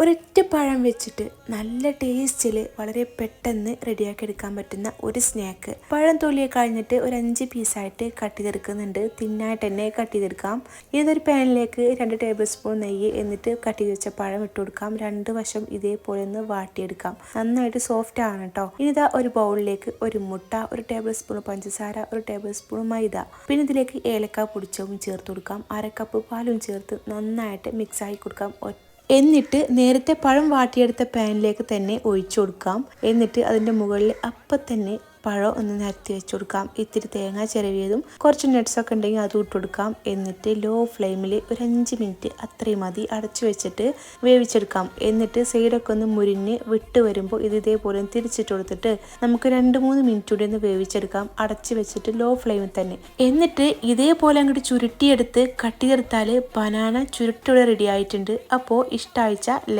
ഒരൊറ്റ പഴം വെച്ചിട്ട് നല്ല ടേസ്റ്റിൽ വളരെ പെട്ടെന്ന് റെഡിയാക്കി എടുക്കാൻ പറ്റുന്ന ഒരു സ്നാക്ക് പഴം തൊലിയെ കഴിഞ്ഞിട്ട് ഒരു അഞ്ച് പീസായിട്ട് കട്ട് ചെയ്തെടുക്കുന്നുണ്ട്. തിന്നായിട്ട് തന്നെ കട്ട് ചെയ്തെടുക്കാം. ഇതൊരു പാനിലേക്ക് രണ്ട് ടേബിൾ സ്പൂൺ നെയ്യ് എന്നിട്ട് കട്ട് ചെയ്ത് വെച്ച പഴം ഇട്ട് കൊടുക്കാം. രണ്ട് വശം ഇതേപോലെ ഒന്ന് വാട്ടിയെടുക്കാം. നന്നായിട്ട് സോഫ്റ്റ് ആണ് കേട്ടോ ഇനി ഇതാ ഒരു ബൗളിലേക്ക് ഒരു മുട്ട ഒരു ടേബിൾ സ്പൂൺ പഞ്ചസാര ഒരു ടേബിൾ സ്പൂൺ മൈദ. പിന്നെ ഇതിലേക്ക് ഏലക്ക പൊടിച്ചതും ചേർത്ത് കൊടുക്കാം. അര കപ്പ് പാലും ചേർത്ത് നന്നായിട്ട് മിക്സ് ആക്കി കൊടുക്കാം. ഒറ്റ എന്നിട്ട് നേരത്തെ പഴം വാട്ടിയെടുത്ത പാനിലേക്ക് തന്നെ ഒഴിച്ചു കൊടുക്കാം. എന്നിട്ട് അതിന്റെ മുകളിൽ അപ്പം തന്നെ പഴം ഒന്ന് നിരത്തി വെച്ച് കൊടുക്കാം. ഇത്തിരി തേങ്ങ ചിരവിയതും കുറച്ച് നട്ട്സൊക്കെ ഉണ്ടെങ്കിൽ അതും ഇട്ട് കൊടുക്കാം. എന്നിട്ട് ലോ ഫ്ലെയിമിൽ ഒരു അഞ്ച് മിനിറ്റ് അത്രയും മതി. അടച്ചു വെച്ചിട്ട് വേവിച്ചെടുക്കാം. എന്നിട്ട് സൈഡൊക്കെ ഒന്ന് മുരിഞ്ഞ് വിട്ട് വരുമ്പോൾ ഇത് ഇതേപോലെ തിരിച്ചിട്ട് കൊടുത്തിട്ട് നമുക്ക് രണ്ട് മൂന്ന് മിനിറ്റ് കൂടി ഒന്ന് വേവിച്ചെടുക്കാം. അടച്ചു വെച്ചിട്ട് ലോ ഫ്ലെയിമിൽ തന്നെ. എന്നിട്ട് ഇതേപോലെ അങ്ങോട്ട് ചുരുട്ടിയെടുത്ത് കട്ടിയെടുത്താൽ ബനാന ചുരുട്ടിയുടെ റെഡി ആയിട്ടുണ്ട്. അപ്പോൾ ഇഷ്ടമായിച്ച